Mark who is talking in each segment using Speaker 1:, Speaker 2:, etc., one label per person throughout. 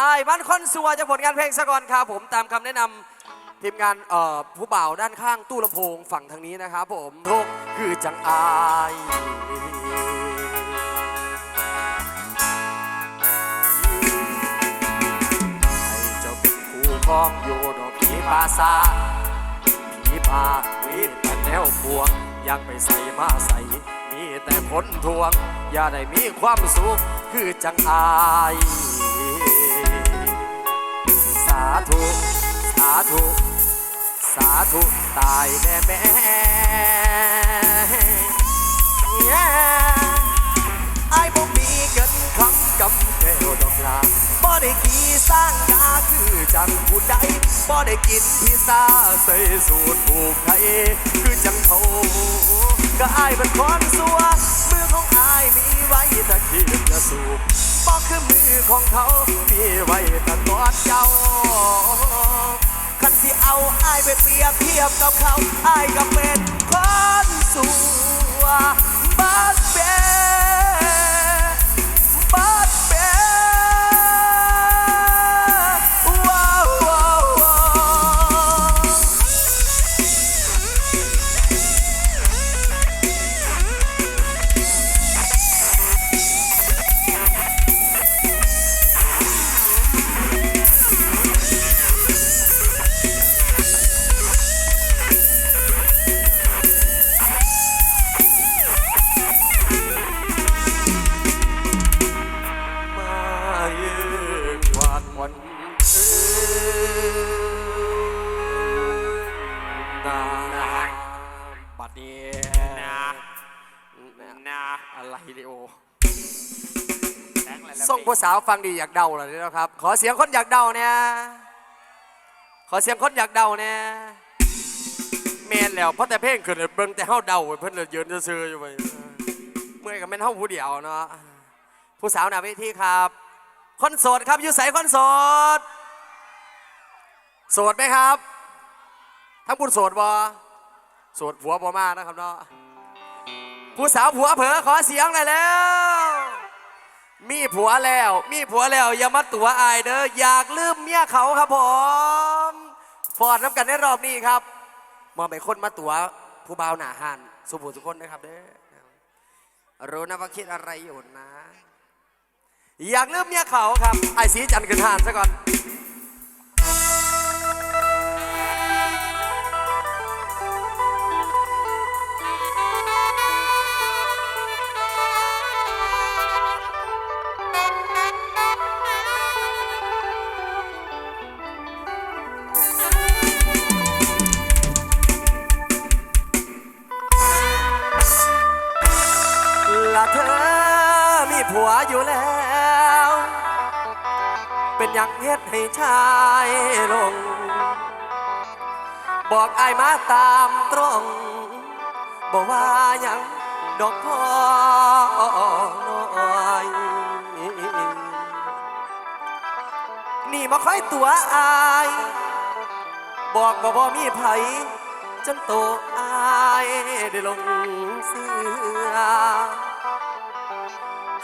Speaker 1: อายมันคนสัวจะผลงานเพลงสะก่อนครับผมตามคำแนะนำทีมงานเอ่อผู้บ่าวด้านข้างตู้ลำโพงฝั่งทางนี้นะครับผมทุกคือจังอายให้เจ้าเป็นคู่ครองอยู่ดอกผีปาสาผีพาวิแต่แนวพวง อยากไปใส่มาใส่ มีแต่ผลทวง อย่าได้มีความสุขคือจังอาย ธุ สาธุ สาธุ ตายแน่แม่ไอ้บ่มี คำกำเทวดอกลาบ่ได้ขี่สร้างกาคือจังผู้ใดบ่ได้กินพิซซ่าใส่สูตรผูกไทยคือจังเขาก็อายเป็นคนสัวมือของอายมีไว้ตะกีบจะสูบบอกคือมือของเขา มีไว้ตะกอดเจ้าคันที่เอาอายไปเปรียบเทียบกับเขาอายก็เป็นคนสัวบัดเบบั ผู้สาวฟังดีอยากเดาเลยนะครับ ขอเสียงคนอยากเดาเนี่ยขอเสียงคนอยากเดาเนี่ยเมนแล้วเพราะแต่เพลงขึ้นเบิ่งแต่เฮาเดาเพิ่นเลยยืนซื่ออยู่ไปเมื่อยกับแม่นเฮาผู้เดียวเนาะผู้สาวหน้าเวทีครับ คนโสดครับอยู่ใส่คนโสดโสดไหมครับทั้งบุญโสดบ่โสดผัวบ่มานะครับเนาะผู้สาวผัวเผลอขอเสียงหน่อยแล้ว มีผัวแล้ว มีผัวแล้วอย่ามาตัวอายเด้ออยากลืมเมียเขาครับผมฟอดน้ำกันในรอบนี้ครับมองไปคนมาตัวผู้บ่าวหนาหันสุภูทุกคนนะครับเด้อรู้นะว่าคิดอะไรอยู่นะ อยากลืมเมียเขาครับไอ้สีจันทร์ขึ้นหานซะก่อน อกไอายมาตามตรงบอกว่ายังดอกพ่อน้อย นี่มาค่อยตัวอาย บอกบ่บ่มีไผจนโตอายได้ลงเสือ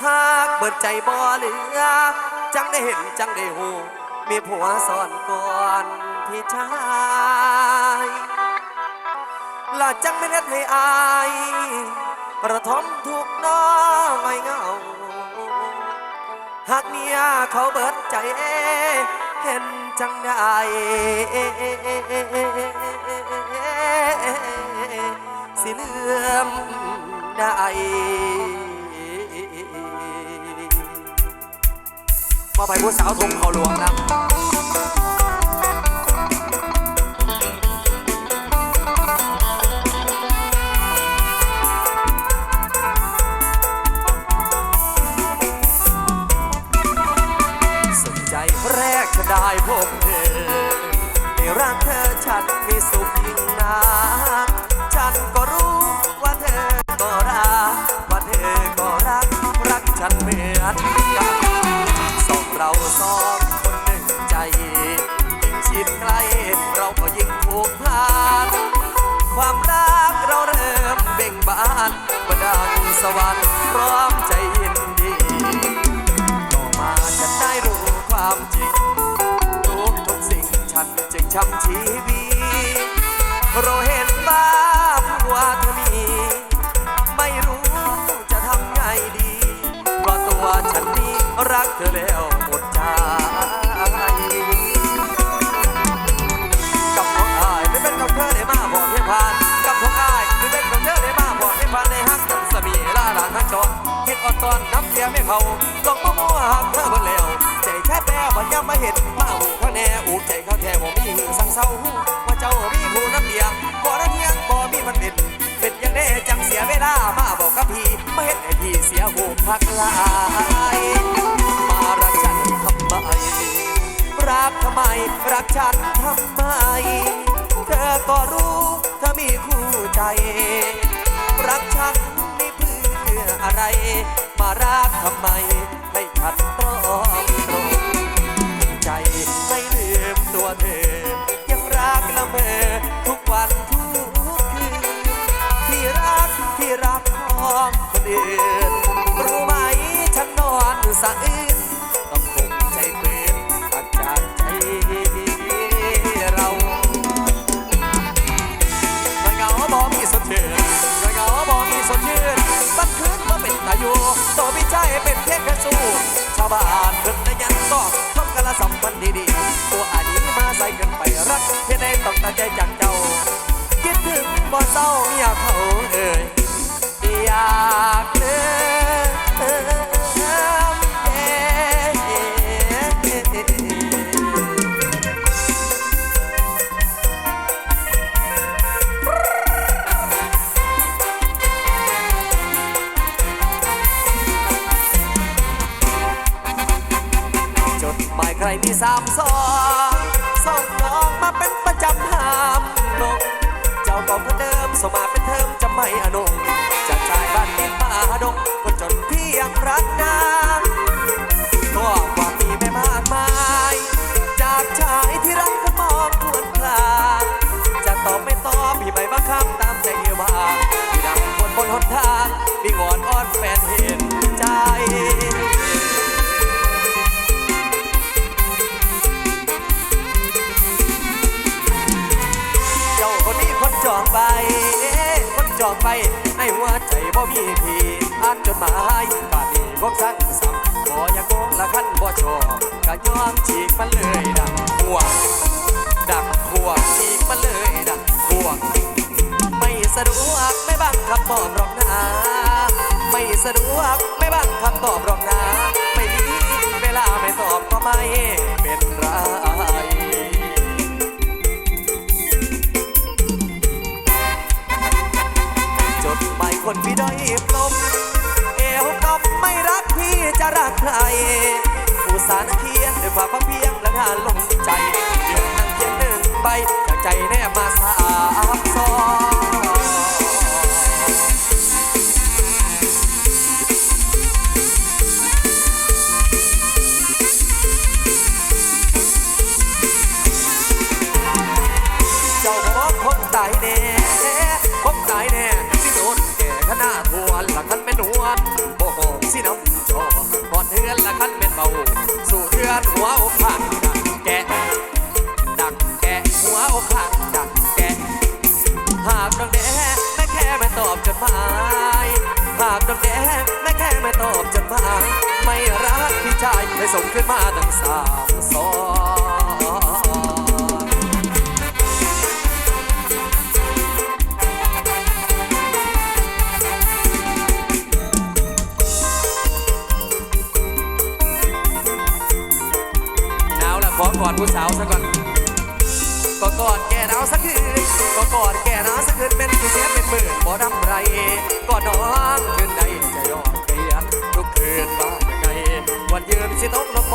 Speaker 1: หากเปิดใจบ่เหลือ จังได้เห็นจังได้หูมีผัวสอนก่อน พี่ชายและจังไม่เน็ดให้อายประทมทุกน้องไม่เงา หากเมียเขาเบิดใจเห็นจังได้สิเลื่อมได้มาไปผู้สาวทงเขาหลวงนะ วรรค์พร้อมใจยินดีต่อมาจะได้รู้ความจริง ทุกทุกสิ่งฉันจึงช้ำชีวีเรเฮ ยไม่เขาต้องมามัวหักเธอเบนแล้ว ใจแค่แปรบ่ยังมาเห็นมาหูข้างแน่อูกใจเขาแท้บ่มีหือสังเศร้าหูว่าเจ้ามีผู้น้ำเดียงบ่ระเทียงบ่มีมันเป็นเป็นอยังได้จังเสียเวลามาบอกกับพี่มาเห็นให้พี่เสียหูพักลายมารักฉันทำไมรักทำไมรักฉันทำไม เธอก็รู้เธอมีคู่ใจ รักฉันนี่เพื่ออะไร มารักทำไมให้ฉันต้อมตรงใจไม่ลืมตัวเธอำ คน ไปในหัวใจบ่มีพี่อ่านจดหมายป่านนี้ผมสั่งซ้ำบ่อยากโกงละคันบ่ชอบก็ยอมฉีกมันเลยดังหัวดังหัวฉีกมันเลยดังหัวไม่สะดวกไม่บังคับตอบหรอกนะไม่สะดวกไม่บังคับตอบหรอกนะไม่มีเวลาไม่ตอบก็ไม่เป็นไร คนพี่ด้อยปลมเอวกับไม่รักพี่จะรักใครอุตส่าห์นั่งเคียนด้วยความพเพียงและงานลงใจเดือนนั่งเพียนหนึ่งใบจากใจแนบมาสามซอง ชายไม่ส่งขึ้นมาตั้งสามซอนหนาวละขอกอดผู้สาวซะก่อนก็กอดแก่หนาวสักคืนก็กอดแก่หนาวสักคืนเป็นคือเสียเป็นหมื่นบ่ดำไรก็น้องคืนใด วันยืนสิตกลงโม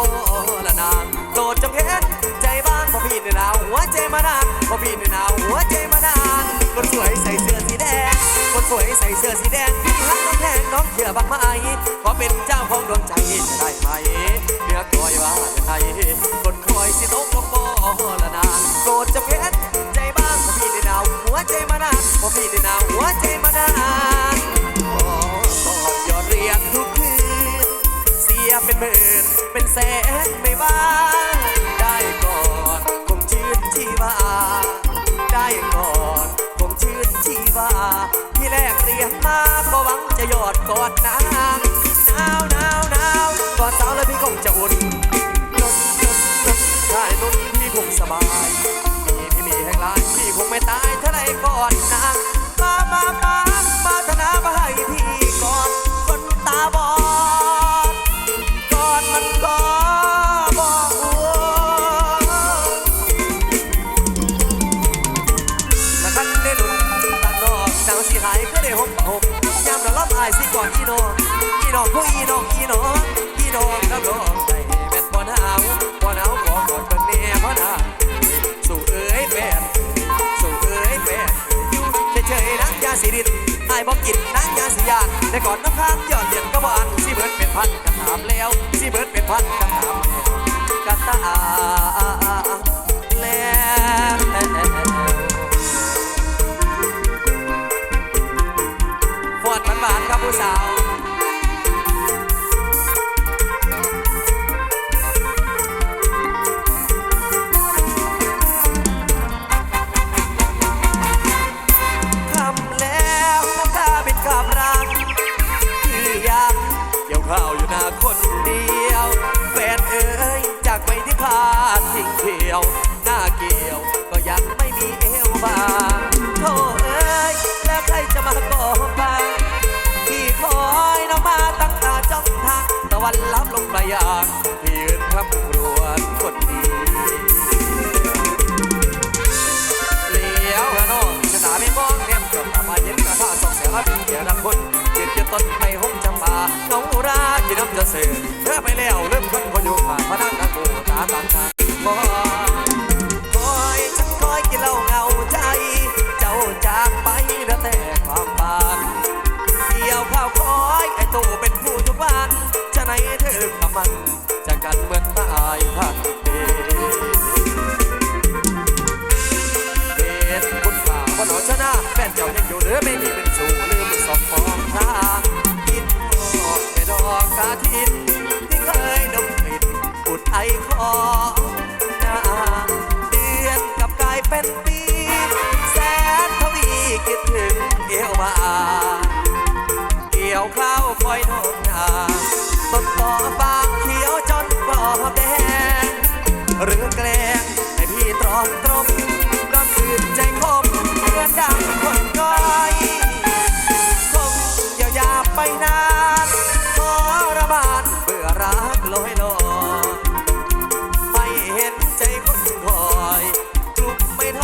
Speaker 1: ละนางโปรดจงเห็นใจบ้านพอพี่ในหนาวหัวใจมานานพอพี่ในหนาวหัวใจมานานคนสวยใส่เสื้อสีแดง คนสวยใส่เสื้อสีแดงพี่ฮักน้องแพงน้องเชื่อบ้างไหมขอเป็นเจ้าของดวงใจจะได้ไหมเนื้อคอยว่าจะไทยคนคอยสิตกลงโมละนางโปรดจงเห็นใจบ้านพอพี่ในหนาวหัวใจมานานพอพี่ในหนาวหัวใจมานาน็นแสงไม่ว่างได้กอดคงชื่นชีวา ได้กอดคงชื่นชีวา ที่แรกเรียนมาก็หวังจะยอดกอดนะ แต่ก่อนน้ำค้างยอดเดือนกระอันสี่เบิร์ดเป็นพันกันถามแล้วสี่เบิร์ดเป็นพันกันถามแล้วกันตา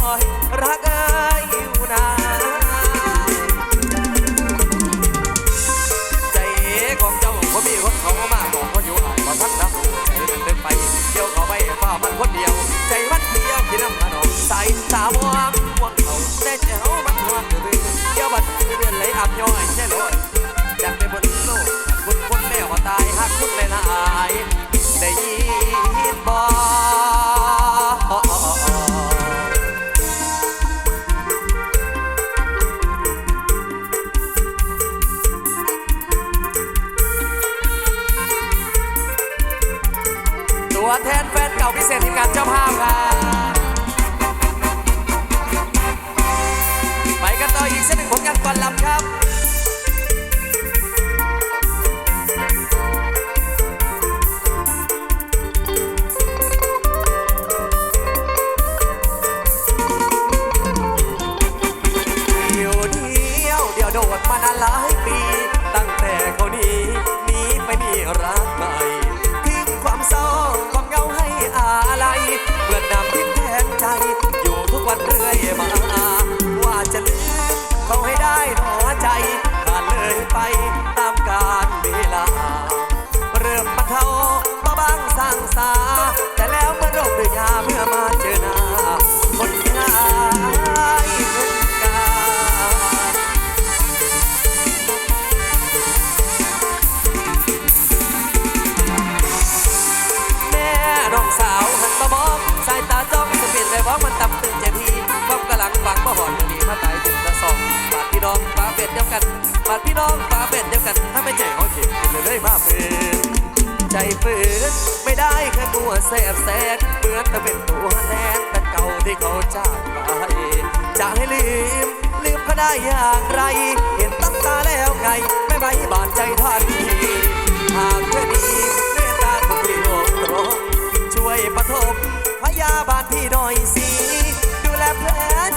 Speaker 1: i ragar ฝืนไม่ได้แค่ตัวแสบแสบเหมือนแต่เป็นตัวแทนแต่เก่าที่เขาจากไปจะให้ลืม ลืมก็ได้อย่างไร เห็นตั้งตาแล้วไง ไม่ไว้บานใจทันทีหากเพื่อนีเมตตาทุกปีโลกตรงช่วยปฐมพยาบาลพี่หน่อยสิดูแลแผล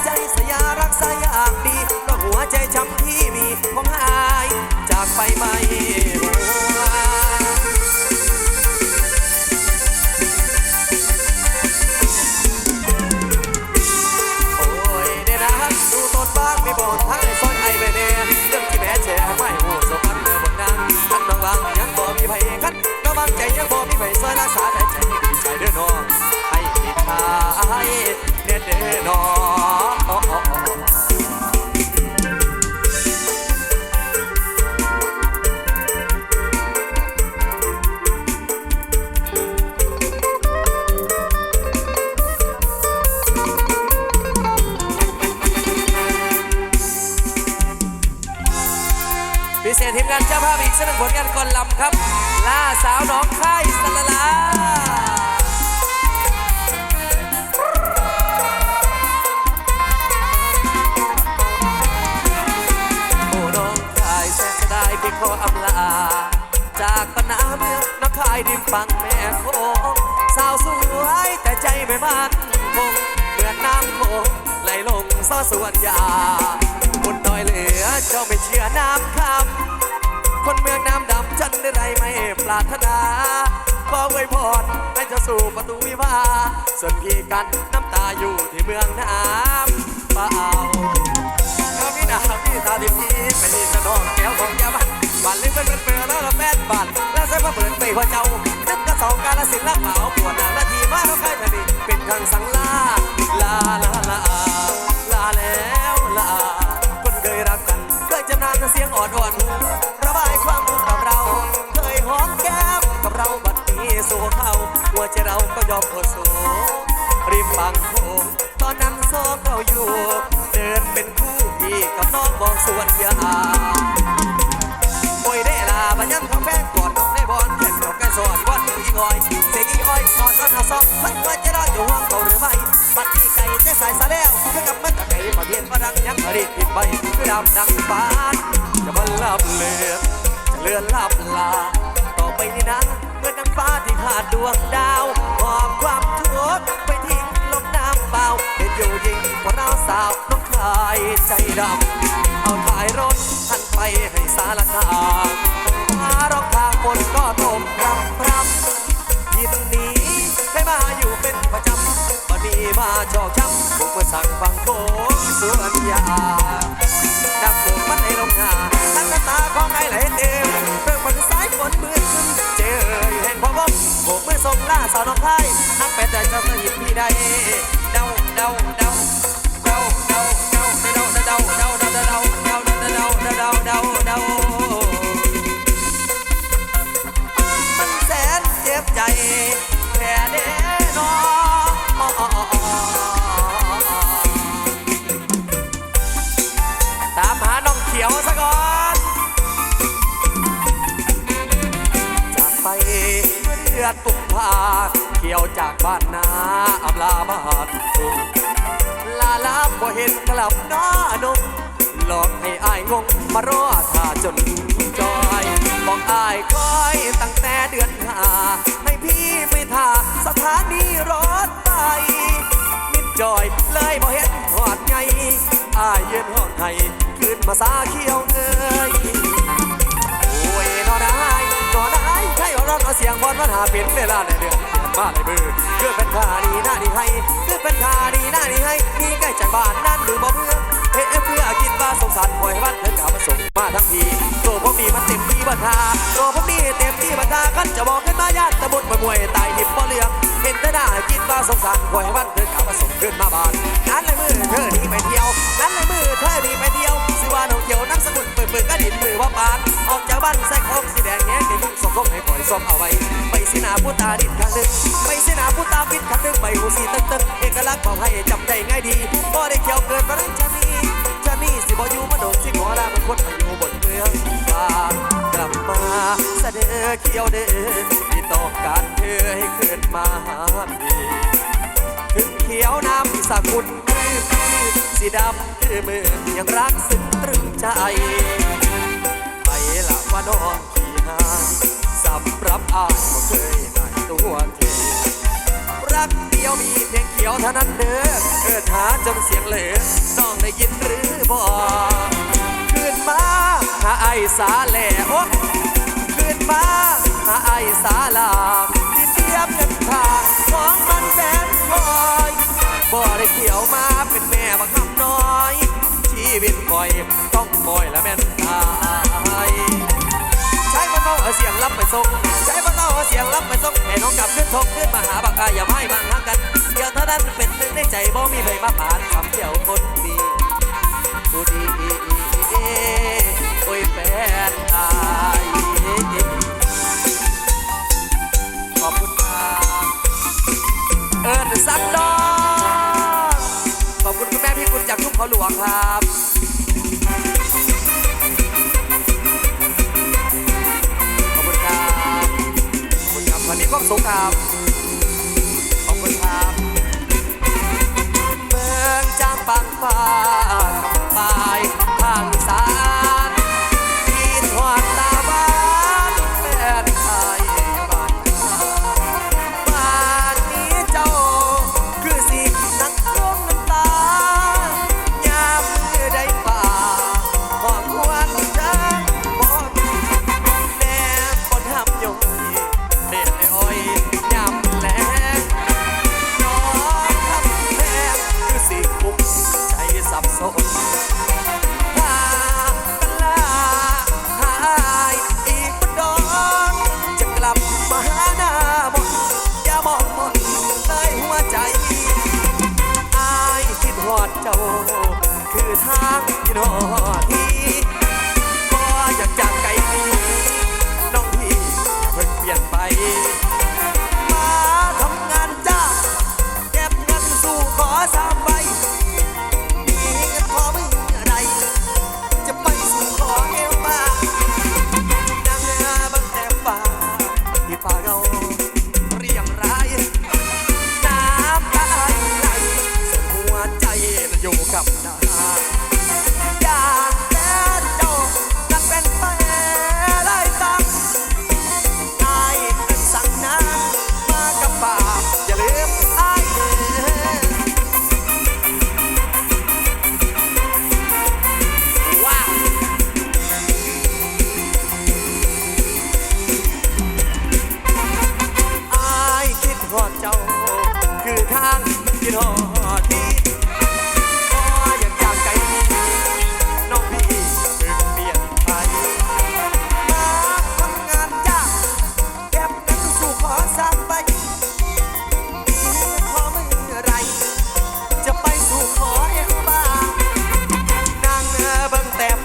Speaker 1: ใจสยารักษาอยากดีก็หัวใจช้ำที่มีคงหายจากไปไม่ ยังบ่มีไผกันระวังใจยังบ่มีไผซอยรักษาแต่ใจดีใจเด้อน้องให้ติดทายเด็ดเด้อน้องานเจ้าภาพอีกสักหนึ่งผลงานก่อนลำครับ ล่าสาวน้องค่ายสลาลาโอ้น้องชายแสนจะได้ไปขออำลา จากปัญหาเมืองน้องค่ายดิมฟังแม่โคงสาวสวยแต่ใจไม่มั่นคงเหมือนน้ำโคงไหลลงซ้อสวนยาบุญน้อยเหลือเจ้าไม่เชื่อน้ำคำ คนเมืองน้ำดำฉันได้ไรไม่ปรารถนาขอไว้พรให้จะสู่ประตูวิวาส่วนพี่กันน้ำตาอยู่ที่เมืองน้ำเปล่าก็มีหนาพี่ตาดิบนี้เป็นดีสนองแก้วของยาบ้านบ้านเล่นเป็นเป็นเปลือแล้วเราแป้นบ้านแล้วใส่ผ้าเปิดไปหัวเจ้านึกกระสองการละสินละเผาปวดหนังนาทีมาแล้วใครทะเลเป็นทางสังลาลาลาลาลาแล้วลาคนเคยรักกันเคยจำนานเสียงอ่อนอ่อน ใจเราก็ยอมโอโซริมบางโขงตอนนั้นซ้อมเราอยู่ เดินเป็นคู่พี่กับน้องมองสวนยาโอ้ยได้ลาบัญญัติของแป้งกอดน้องได้บอลแข่งดอกไก่สอนวันอีงอยเสียงอีอ้อยสอนกันหาซอกมันว่าจะรอดอยู่ห้องเขาหรือไม่ปัดที่ไก่จะใส่สาแล้วคือกับมันตะไก่ปะเพียนฝรั่งยังผลิตผิดใบคือดำดังฟ้าจะมันลับเลือนเลือนลับลาต่อไปนี้นะเมื่อนังฟ้าที่ขาดดวงด ใจดำเอาถ่ายรถทันไปให้สารคามหารองทางบนก็ตมรำรำยินนี้ให้มาอยู่เป็นประจำวันนี้มาจอกช้ำบุกมาสั่งฟังโค้งสวนยาดับโบกมันในลงหาตั้งตาของไอ้ไหลเต็มเพิ่งมันสายฝนมืดขึ้นเจออยู่แห่งความโบกมือส่งล่าสาวน้องไทยนักแปดใจจ้าสนิทพี่ใดเดาเดาเดาเดาเดาือดตุกผาเขียวจากบ้านนาอำลาบ้านทุ่ง ลาบ่เห็นกลับหน้าหนุ่มหลอกให้อายงงมารอท่าจนจอย บอกอายคอยตั้งแต่เดือนหาให้พี่ไปท่าสถานีรถไฟมิดจอยเลยบ่เห็นหอดไงอายเย็นหอดไห้ขึ้นมาสาเขียวเอ้ย ร้องเอาเสียงบอลมาหาเป็นเวลาในเดือนเดือนมาในมือเพื่อเป็นคาดีหน้าดีให้เพื่อเป็นคาดีหน้าดีให้นี่ใกล้จากบ้านนั่นหรือบ่เพื่อเฮ้เพื่อคิดว่าสงสารปล่อยให้บ้านเถิดกลับมาส่งมาทั้งทีตัวผมมีมันเต็มที่บัทาตัวผมมีเต็มที่บัทากันจะบอกขึ้นมาญาติตะบุดมามวยตายหิบบ่เลือกเห็นแต่หน้าคิดว่าสงสารปล่อยให้มันเดินกลับมาส่งขึ้นมาบ้านนั้นเลยมือเธอหนีไปเที่ยวนั้นเลยมือเธอหนีไปเที่ยวสิว่าน้องเขียวนั่งสมุดเปิดเปิดกระดิ่งมือว่าปานออกจากบ้านใส่ของสีแดงแง่เดี๋ยวยุ่งส่งคงให้ปล่อย ส้มเอาไว้ไปสินาผู้ตาดินครั้งหนึ่งไปสินาผู้ตาปิดครั้งหนึ่งใบหูสีตึ้งตึ้งเอกลักษณ์บอกให้จำได้ง่ายดีบ่ได้เกี่ยวเกินฝรั่งชานีชานีสิบ่อยู่มาโดนสิขอลามันคนมาอยู่บนเมืองฟ้ากลับมาเสดอเขียวเด้อที่ต้องการเธอให้ขึ้นมาหาพี่ถึงเขียวน้ำสกุลคือพี่สีดำคือมือยังรักซึ้งตรึงใจน้องขี้หาย สำหรับอายบ่เคยหายตัวเทรักเดียวมีเพียงเขียวเท่านั้นเด้อเอิดหาจนเสียงเหลือน้องได้ยินหรือบ่ขึ้นมาหาไอ้สาแหล่โอ้ขึ้นมาหาไอ้สาลาที่เทียบกันทางของมันแสนคอยบ่ได้เขียวมาเป็นแม่บักคำน้อยชีวิตคอยต้องมอยและแม่นตาย ช้บ้านเอาเสียงรับไปส่งใช้บ้านเอาเสียงรับไปส่งให้น้องกลับขึ้นทงขึ้นมาหาบักกาอย่าไม่บังฮักกันเดียวเท่านั้นเป็นหนึ่งในใจบ่มีใครมาผ่านคำเดียวคนดีผู้ดีโอ้ยแฟนอายขอบคุณครับเอิญซักดอขอบคุณคุณแม่พี่คุณจากทุ่งเขาหลวงครับ อบคุณครับวันนี้ก็สงครามขอบคุณครับเมืองจางปังฟ้า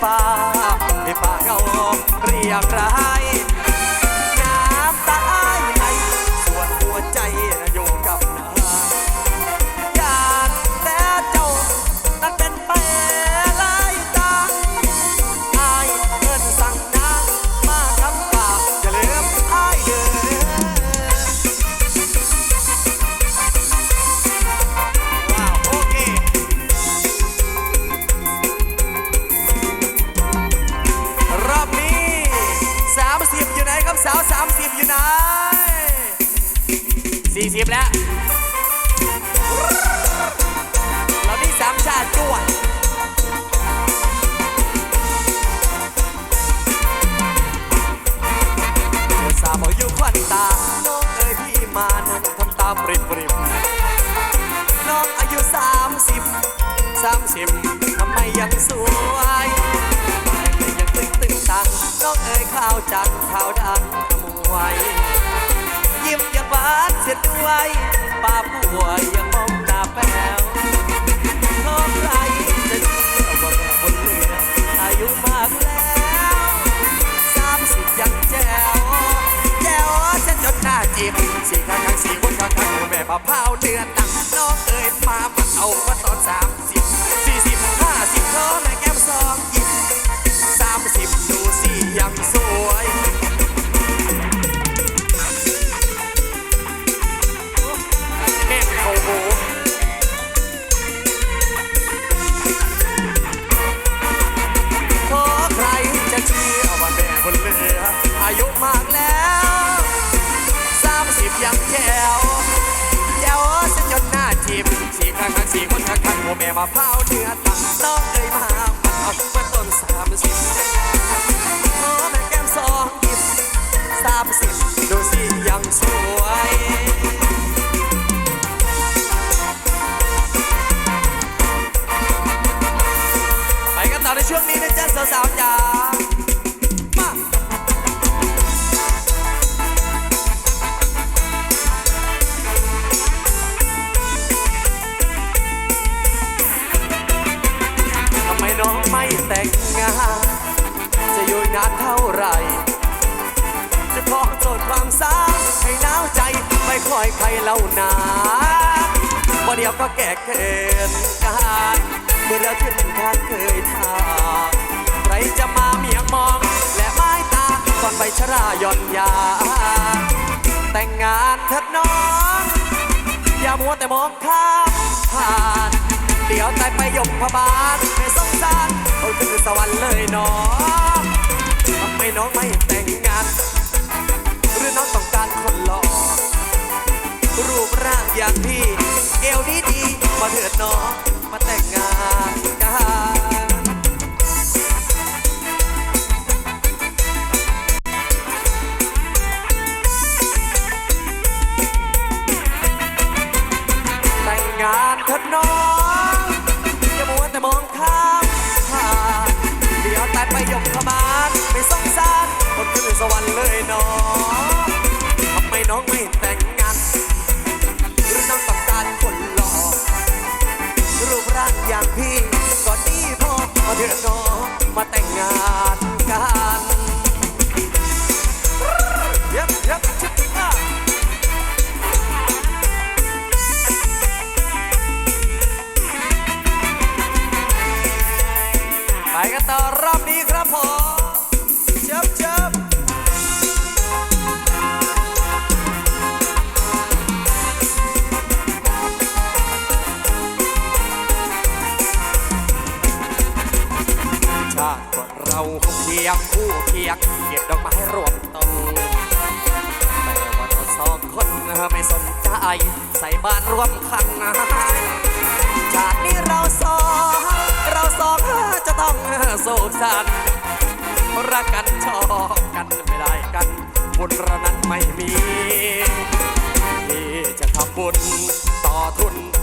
Speaker 1: บิ่งแต่ฟ้าให้ป่าเขาเรียกร้าย 30 30ทำไมยังสวยยังตึงตึงตังน้องเอ๋ยข้าวจังข้าวดังขมวยยิ้มยังหวานเสียด้วยป้าป่วยยังมองตาแป๋วท้องไรจะเชื่อว่าแม่บนเรืออายุมากแล้วสามสิบยังแจ๋วแจ๋วฉันจนหน้าจีบสี่ข้างข้างสี่คนข้างข้างหัวแม่ป้าเผาเดือนตังน้องเอ๋ยมาปัดเอาว่าตอนสามสิบ แจ๋วแจ๋วเส้นจนหน้าจิบสี่ข้างข้งสี่คนข้างข้างโมแม่มาเผาเนื้อตักน้องเอ้ยมามันเอาเมื่อต้นสามสิบโอ้แม่แก้มสองหยิบสามสิบดูสิยังสวยไปกันต่อในช่วงนี้นะจ๊ะสาวๆจ๋า ล่านาบ่เดียวก็แก่เกินการเมื่อเราขึ้นทางเคยทางใครจะมาเมียงมอง และไม้ตาก่อนไปชราย่อนยา แต่งงานเถิดน้อง อย่ามัวแต่มองข้ามผ่านเดี๋ยวตายไปยมพบาลไม่สงสารเอาขึ้นสวรรค์เลยน้องทำไมน้องไม่แต่งงาน หรือน้องต้องการคนหล่อ รูปร่างอย่างพี่ เอวดีดีมาเถิดน้องมาแต่งงานกัน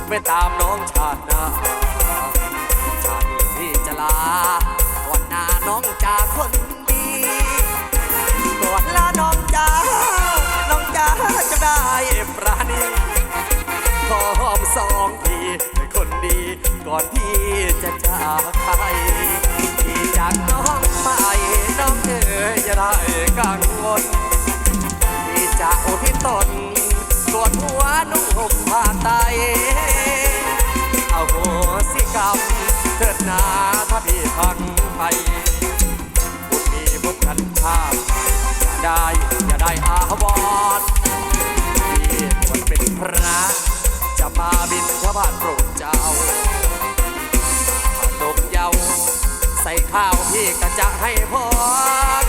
Speaker 1: ไปตามน้องชาติหนาชาติที่จะลาก่อนหน้าน้องจากคนดีก่อนลาน้องจ้าน้องจ้าจะได้ปราณีขอหอมสองทีคนดีก่อนพี่จะจากไปพี่จากน้องไปน้องเอ๋ยจะได้กังวลพี่จะอุทิศตนกดหัวนุ่งห่มผ้าไต เถิดนาถ้าพี่พังไปบุญมีบุญกันข้ามอย่าได้อย่าได้อาวรณ์พี่ควรเป็นพระจะมาบินทบาทโปรดเจ้าดกเยาใส่ข้าวพี่ก็จะให้พร